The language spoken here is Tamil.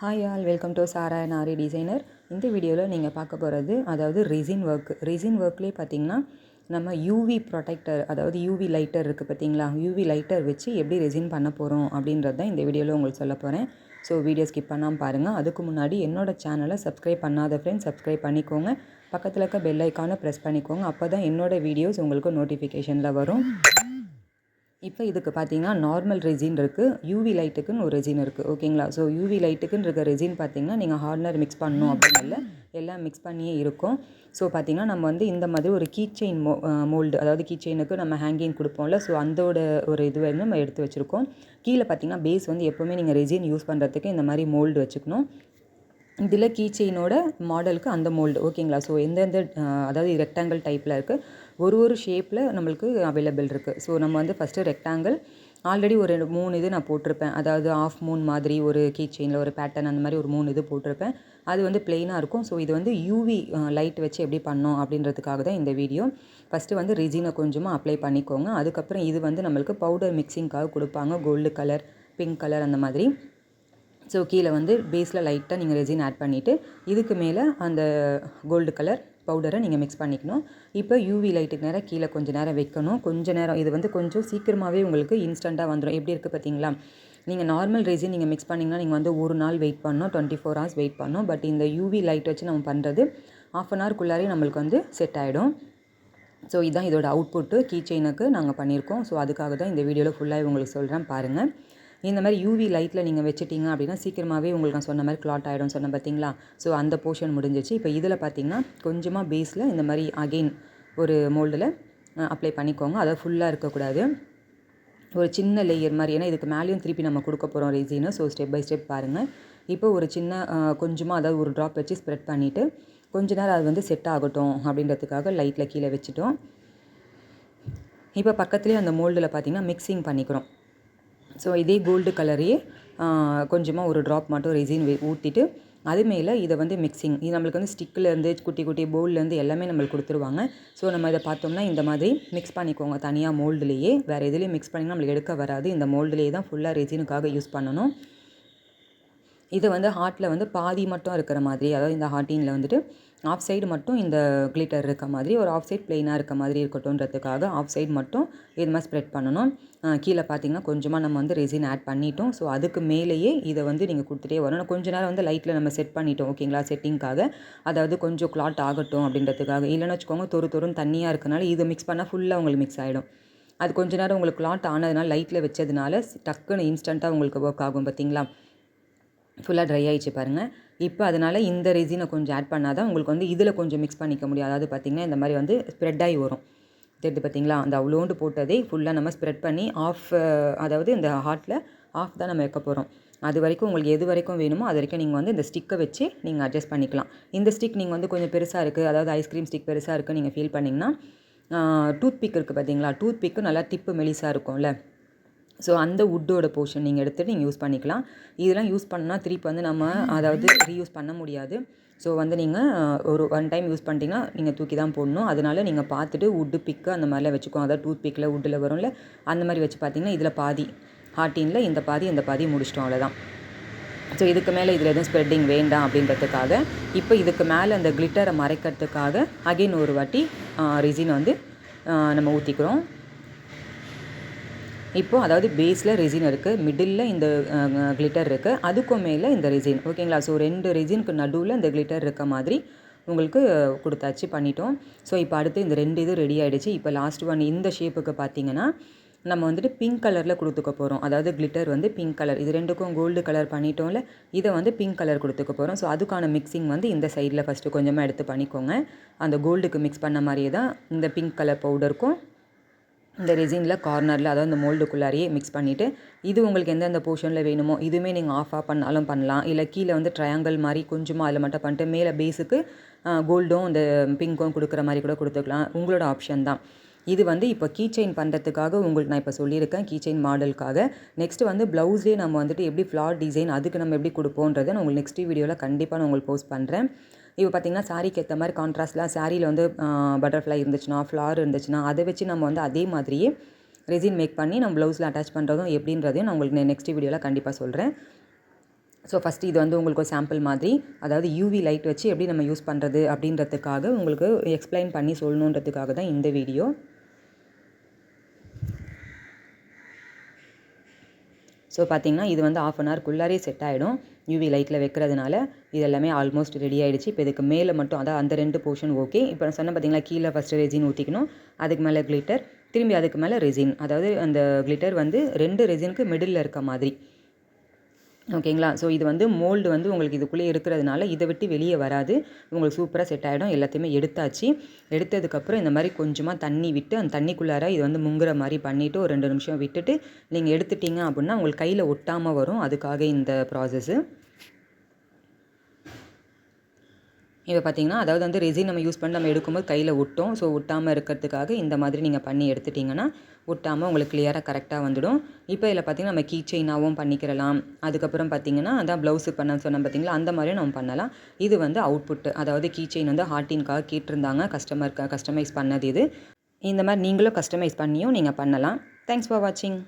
Hi all welcome to Saara Naari designer இந்த வீடியோவில் நீங்கள் பார்க்க போகிறது அதாவது ரெசின் ஒர்க் ரெசின் ஒர்க்லேயே பார்த்தீங்கன்னா நம்ம யூவி ப்ரொடெக்டர் அதாவது யூவி லைட்டர் இருக்குது பார்த்தீங்களா? யூவி லைட்டர் வச்சு எப்படி ரெசின் பண்ண போகிறோம் அப்படின்றது தான் இந்த வீடியோவில் உங்களுக்கு சொல்ல போகிறேன் ஸோ வீடியோ ஸ்கிப் பண்ணாமல் பாருங்கள் அதுக்கு முன்னாடி என்னோடய சேனலை சப்ஸ்கிரைப் பண்ணாத ஃப்ரெண்ட்ஸ் சப்ஸ்கிரைப் பண்ணிக்கோங்க. பக்கத்தில் இருக்க பெல் ஐக்கானை ப்ரெஸ் பண்ணிக்கோங்க. அப்போ தான் என்னோடய வீடியோஸ் உங்களுக்கு நோட்டிஃபிகேஷனில் வரும். இப்போ இதுக்கு பார்த்தீங்கன்னா நார்மல் ரெசின் இருக்குது யூவி லைட்டுக்குன்னு ஒரு ரெசின் இருக்குது ஓகேங்களா ஸோ யூவி லைட்டுக்குன்னு இருக்க ரெசின் பார்த்தீங்கன்னா நீங்கள் ஹார்னர் மிக்ஸ் பண்ணணும் அப்படின்னு இல்லை. எல்லாம் மிக்ஸ் பண்ணியே இருக்கும். ஸோ பார்த்தீங்கன்னா நம்ம வந்து இந்த மாதிரி ஒரு கீ செயின் மோ மோல்டு அதாவது கீ செயினுக்கு நம்ம ஹேங்கிங் கொடுப்போம்ல. ஸோ அந்தோட ஒரு இது வந்து நம்ம எடுத்து வச்சுருக்கோம். கீழே பார்த்தீங்கன்னா பேஸ் வந்து எப்போவுமே நீங்கள் ரெசின் யூஸ் பண்ணுறதுக்கு இந்த மாதிரி மோல்டு வச்சுக்கணும். இதில் கீ செயினோட மாடலுக்கு அந்த மோல்டு ஓகேங்களா? ஸோ எந்தெந்த அதாவது ரெக்டாங்கிள் டைப்பில் இருக்குது ஒரு ஒரு ஷேப்பில் நம்மளுக்கு அவைலபிள் இருக்குது ஸோ நம்ம வந்து ஃபஸ்ட்டு ரெக்டாங்கிள் ஆல்ரெடி ஒரு ரெண்டு மூணு இது நான் போட்டிருப்பேன். அதாவது ஆஃப் மூன் மாதிரி ஒரு கீ செயினில் ஒரு பேட்டர்ன் அந்த மாதிரி ஒரு மூணு இது போட்டிருப்பேன். அது வந்து பிளெயினாக இருக்கும். ஸோ இது வந்து யூவி லைட் வச்சு எப்படி பண்ணோம் அப்படின்றதுக்காக தான் இந்த வீடியோ ஃபஸ்ட்டு வந்து ரிஜினை கொஞ்சமாக அப்ளை பண்ணிக்கோங்க. அதுக்கப்புறம் இது வந்து நம்மளுக்கு பவுடர் மிக்சிங்காக கொடுப்பாங்க. கோல்டு கலர் பிங்க் கலர் அந்த மாதிரி. ஸோ கீழே வந்து பேஸில் லைட்டாக நீங்கள் ரெசின் ஆட் பண்ணிவிட்டு இதுக்கு மேலே அந்த கோல்டு கலர் பவுடரை நீங்கள் மிக்ஸ் பண்ணிக்கணும். இப்போ யூவி லைட்டுக்கு நேரம் கீழே கொஞ்சம் நேரம் வைக்கணும். கொஞ்சம் நேரம் இது வந்து கொஞ்சம் சீக்கிரமாகவே உங்களுக்கு இன்ஸ்டண்ட்டாக வந்துடும் எப்படி இருக்குது பார்த்தீங்களா? நீங்கள் நார்மல் ரெசின் நீங்கள் மிக்ஸ் பண்ணிங்கன்னா நீங்கள் வந்து ஒரு நாள் வெயிட் பண்ணணும். டுவெண்ட்டி ஃபோர் ஹவர்ஸ் வெயிட் பண்ணணும். பட் இந்த யூவி லைட் வச்சு நம்ம பண்ணுறது ஆஃப் அன் ஹவர்க்குள்ளாரே நம்மளுக்கு வந்து செட் ஆகிடும் ஸோ இதுதான் இதோட அவுட்புட்டு கீ செயினுக்கு நாங்கள் பண்ணியிருக்கோம் ஸோ அதுக்காக தான் இந்த வீடியோவில் ஃபுல்லாக உங்களுக்கு சொல்கிறேன் பாருங்கள் இந்த மாதிரி யூவி லைட்டில் நீங்கள் வச்சுட்டிங்க அப்படின்னா சீக்கிரமாகவே உங்களுக்கு நான் சொன்ன மாதிரி கிளாட் ஆகிடும் சொன்னேன் பார்த்தீங்களா? ஸோ அந்த போர்ஷன் முடிஞ்சிச்சு இப்போ இதில் பார்த்தீங்கன்னா கொஞ்சமாக பேஸில் இந்த மாதிரி அகெயின் ஒரு மோல்டில் அப்ளை பண்ணிக்கோங்க. அதை ஃபுல்லாக இருக்கக்கூடாது. ஒரு சின்ன லேயர் மாதிரி ஏன்னா இதுக்கு மேலேயும் திருப்பி நம்ம கொடுக்க போகிறோம் ரெசின்னு ஸோ ஸ்டெப் பை ஸ்டெப் பாருங்கள் இப்போ ஒரு சின்ன கொஞ்சமாக அதாவது ஒரு ட்ராப் வச்சு ஸ்ப்ரெட் பண்ணிவிட்டு கொஞ்ச நேரம் அது வந்து செட் ஆகட்டும் அப்படின்றதுக்காக லைட்டில் கீழே வச்சுட்டோம். இப்போ பக்கத்துலேயே அந்த மோல்டில் பார்த்திங்கன்னா மிக்சிங் பண்ணிக்கிறோம். ஸோ இதே கோல்டு கலரையே கொஞ்சமாக ஒரு ட்ராப் மட்டும் ரெசின் ஊற்றிட்டு அது மேலே இதை வந்து மிக்சிங் இது நம்மளுக்கு வந்து ஸ்டிக்கிலேருந்து குட்டி குட்டி பவுல்லேருந்து எல்லாமே நம்மளுக்கு கொடுத்துருவாங்க. ஸோ நம்ம இதை பார்த்தோம்னா இந்த மாதிரி மிக்ஸ் பண்ணிக்கோங்க. தனியாக மோல்டுலேயே வேறு எதுலேயும் மிக்ஸ் பண்ணிங்கன்னா நம்மளுக்கு எடுக்க வராது. இந்த மோல்டுலேயே தான் ஃபுல்லாக ரெசினுக்காக யூஸ் பண்ணணும். இது வந்து ஹார்ட்டில் வந்து பாதி மட்டும் இருக்கிற மாதிரி அதாவது இந்த ஹார்ட்டினில் வந்துட்டு ஆஃப் சைடு மட்டும் இந்த கிளிட்டர் இருக்க மாதிரி ஒரு ஆஃப் சைட் பிளெயினாக இருக்க மாதிரி இருக்கட்டும்ன்றதுக்காக ஆஃப் சைடு மட்டும் இது மாதிரி ஸ்ப்ரெட் பண்ணணும். கீழே பார்த்தீங்கன்னா கொஞ்சமாக நம்ம வந்து ரெசின் ஆட் பண்ணிட்டோம். ஸோ அதுக்கு மேலேயே இதை வந்து நீங்கள் கொடுத்துட்டே வரணும். கொஞ்ச நேரம் வந்து லைட்டில் நம்ம செட் பண்ணிட்டோம் ஓகேங்களா? செட்டிங்க்காக அதாவது கொஞ்சம் கிளாட் ஆகட்டும் அப்படின்றதுக்காக. இல்லைன்னு வச்சுக்கோங்க தொறு தொருன்னு தண்ணியாக இருக்கனால இதை மிக்ஸ் பண்ணால் ஃபுல்லாக உங்களுக்கு மிக்ஸ் ஆகிடும் அது கொஞ்ச நேரம் உங்களுக்கு கிளாட் ஆனதுனால லைட்டில் வச்சதுனால டக்குன்னு இன்ஸ்டண்ட்டாக உங்களுக்கு ஒர்க் ஆகும் பார்த்தீங்களா? ஃபுல்லாக ட்ரை ஆகிடுச்சு பாருங்கள் இப்போ அதனால் இந்த ரெசினை கொஞ்சம் ஆட் பண்ணால் தான் உங்களுக்கு வந்து இதில் கொஞ்சம் மிக்ஸ் பண்ணிக்க முடியும். அதாவது பார்த்திங்கன்னா இந்த மாதிரி வந்து ஸ்ப்ரெட் ஆகி வரும். தெரியுது பார்த்தீங்களா அந்த அவ்வளோண்டு போட்டதே ஃபுல்லாக நம்ம ஸ்ப்ரெட் பண்ணி ஆஃப் அதாவது இந்த ஹார்ட்டில் ஆஃப் தான் நம்ம வைக்க போகிறோம் அது வரைக்கும் உங்களுக்கு எது வரைக்கும் வேணுமோ அது வரைக்கும் நீங்கள் வந்து இந்த ஸ்டிக்கை வச்சு நீங்கள் அட்ஜஸ்ட் பண்ணிக்கலாம். இந்த ஸ்டிக் நீங்கள் வந்து கொஞ்சம் பெருசாக இருக்குது அதாவது ஐஸ்கிரீம் ஸ்டிக் பெருசாக இருக்குது நீங்கள் ஃபீல் பண்ணிங்கன்னா டூத் பிக் இருக்குது பார்த்தீங்களா டூத் பிக்கு நல்லா டிப்பு மெலிசாக இருக்கும்ல. ஸோ அந்த வுட்டோட போர்ஷன் நீங்கள் எடுத்துகிட்டு நீங்கள் யூஸ் பண்ணிக்கலாம். இதெல்லாம் யூஸ் பண்ணால் திருப்பி வந்து நம்ம அதாவது ரீயூஸ் பண்ண முடியாது. ஸோ வந்து நீங்கள் ஒரு ஒன் டைம் யூஸ் பண்ணிட்டீங்கன்னா நீங்கள் தூக்கி தான் போடணும். அதனால் நீங்கள் பார்த்துட்டு வுட்டு பிக்கு அந்த மாதிரிலாம் வச்சுக்கோங்க அதாவது டூத் பிக்கில் வுட்டில் வரும்ல அந்த மாதிரி வச்சு பார்த்தீங்கன்னா இதில் பாதி ஹார்டினில் இந்த பாதி இந்த பாதி முடிச்சிட்டோம் அவ்வளோதான் ஸோ இதுக்கு மேலே இதில் எதுவும் ஸ்ப்ரெட்டிங் வேண்டாம் அப்படின்றதுக்காக இப்போ இதுக்கு மேலே அந்த கிளிட்டரை மறைக்கிறதுக்காக அகெயின் ஒரு வாட்டி ரெசினை வந்து நம்ம ஊற்றிக்கிறோம் இப்போது அதாவது பேஸில் ரெசின் இருக்குது மிடில் இந்த கிளிட்டர் இருக்குது அதுக்கும் மேலே இந்த ரெசின் ஓகேங்களா ஸோ ரெண்டு ரெசினுக்கு நடுவில் இந்த கிளிட்டர் இருக்க மாதிரி உங்களுக்கு கொடுத்தாச்சு பண்ணிட்டோம். ஸோ இப்போ அடுத்து இந்த ரெண்டு இது ரெடி ஆகிடுச்சு இப்போ லாஸ்ட் ஒன் இந்த ஷேப்புக்கு பார்த்தீங்கன்னா நம்ம வந்துட்டு பிங்க் கலரில் கொடுத்துக்க போகிறோம் அதாவது கிளிட்டர் வந்து பிங்க் கலர் இது ரெண்டுக்கும் கோல்டு கலர் பண்ணிட்டோம்ல இதை வந்து பிங்க் கலர் கொடுத்துக்க போகிறோம் ஸோ அதுக்கான மிக்சிங் வந்து இந்த சைடில் ஃபஸ்ட்டு கொஞ்சமாக எடுத்து பண்ணிக்கோங்க. அந்த கோல்டுக்கு மிக்ஸ் பண்ண மாதிரியே தான் இந்த பிங்க் கலர் பவுடருக்கும் இந்த ரெசினில் கார்னரில் அதாவது இந்த மோல்டுக்குள்ளாரியே மிக்ஸ் பண்ணிவிட்டு இது உங்களுக்கு எந்தெந்த போர்ஷனில் வேணுமோ இதுவுமே நீங்கள் ஆஃப் ஆஃப் பண்ணாலும் பண்ணலாம். இல்லை கீழே வந்து ட்ரையாங்கிள் மாதிரி கொஞ்சமாக அதில் மட்டும் பண்ணிட்டு மேலே பேஸுக்கு கோல்டும் இந்த பிங்க்கும் கொடுக்குற மாதிரி கூட கொடுத்துக்கலாம். உங்களோட ஆப்ஷன் தான். இது வந்து இப்போ கீ செயின் பண்ணுறதுக்காக உங்களுக்கு நான் இப்போ சொல்லியிருக்கேன் கீ செயின் மாடலுக்காக நெக்ஸ்ட்டு வந்து ப்ளவுஸ்லேயே நம்ம வந்துட்டு எப்படி ஃப்ளார் டிசைன் அதுக்கு நம்ம எப்படி கொடுப்போன்றதை நான் உங்களுக்கு நெக்ஸ்ட் வீடியோவில் கண்டிப்பாக நான் உங்களுக்கு போஸ்ட் பண்ணுறேன் இப்போ பார்த்திங்கன்னா சாரிக்கு ஏற்ற மாதிரி கான்ட்ராஸ்ட்லாம் சாரியில் வந்து பட்டர்ஃப்ளை இருந்துச்சுன்னா ஃப்ளார் இருந்துச்சுன்னா அதை வச்சு நம்ம வந்து அதே மாதிரியே ரெசின் மேக் பண்ணி நம்ம ப்ளவுஸில் அட்டாச் பண்ணுறதும் எப்படின்றதையும் நான் உங்களுக்கு நெக்ஸ்ட் வீடியோவில் கண்டிப்பாக சொல்கிறேன் ஸோ ஃபஸ்ட்டு இது வந்து உங்களுக்கு ஒரு சாம்பிள் மாதிரி அதாவது யூவி லைட் வச்சு எப்படி நம்ம யூஸ் பண்ணுறது அப்படின்றதுக்காக உங்களுக்கு எக்ஸ்பிளைன் பண்ணி சொல்லணுன்றதுக்காக தான் இந்த வீடியோ ஸோ பார்த்தீங்கன்னா இது வந்து ஆஃப் அன் ஹவர்க்குள்ளாரே செட் ஆகிடும் யூவி லைட்டில் வைக்கிறதுனால இது எல்லாமே ஆல்மோஸ்ட் ரெடி ஆகிடுச்சு இப்போ இதுக்கு மேலே மட்டும் அதான் அந்த ரெண்டு போர்ஷன் ஓகே இப்போ நான் சொன்ன பார்த்தீங்களா கீழே ஃபஸ்ட்டு ரெசின் ஊற்றிக்கணும் அதுக்கு மேலே கிளிட்டர் திரும்பி அதுக்கு மேலே ரெசின் அதாவது அந்த கிளிட்டர் வந்து ரெண்டு ரெசினுக்கு மிடில் இருக்க மாதிரி. ஓகேங்களா? ஸோ இது வந்து மோல்டு வந்து உங்களுக்கு இதுக்குள்ளே இருக்கிறதுனால இதை விட்டு வெளியே வராது. உங்களுக்கு சூப்பராக செட் ஆகிடும் எல்லாத்தையுமே எடுத்தாச்சு. எடுத்ததுக்கப்புறம் இந்த மாதிரி கொஞ்சமாக தண்ணி விட்டு அந்த தண்ணிக்குள்ளார இது வந்து முங்குற மாதிரி பண்ணிவிட்டு ஒரு ரெண்டு நிமிஷம் விட்டுட்டு நீங்கள் எடுத்துட்டிங்க அப்படின்னா உங்களுக்கு கையில் ஒட்டாமல் வரும். அதுக்காக இந்த ப்ராசஸ்ஸு இப்போ பார்த்தீங்கன்னா அதாவது வந்து ரெசின் நம்ம யூஸ் பண்ணி நம்ம எடுக்கும்போது கையில் ஒட்டும். ஸோ ஒட்டாமல் இருக்கிறதுக்காக இந்த மாதிரி நீங்கள் பண்ணி எடுத்துட்டிங்கன்னா ஒட்டாமல் உங்களுக்கு கிளியராக கரெக்டாக வந்துடும். இப்போ இதில் பார்த்தீங்கன்னா நம்ம கீ செயினாகவும் பண்ணிக்கிறலாம். அதுக்கப்புறம் பார்த்தீங்கன்னா அதான் ப்ளவுஸு பண்ண சொன்னோம் பார்த்தீங்களா அந்த மாதிரியும் நம்ம பண்ணலாம். இது வந்து அவுட்புட்டு அதாவது கீ செயின் வந்து ஹார்ட்டின்காக கேட்டிருந்தாங்க கஸ்டமருக்கு கஸ்டமைஸ் பண்ணது இது. இந்த மாதிரி நீங்களும் கஸ்டமைஸ் பண்ணியும் நீங்கள் பண்ணலாம். தேங்க்ஸ் ஃபார் வாட்சிங்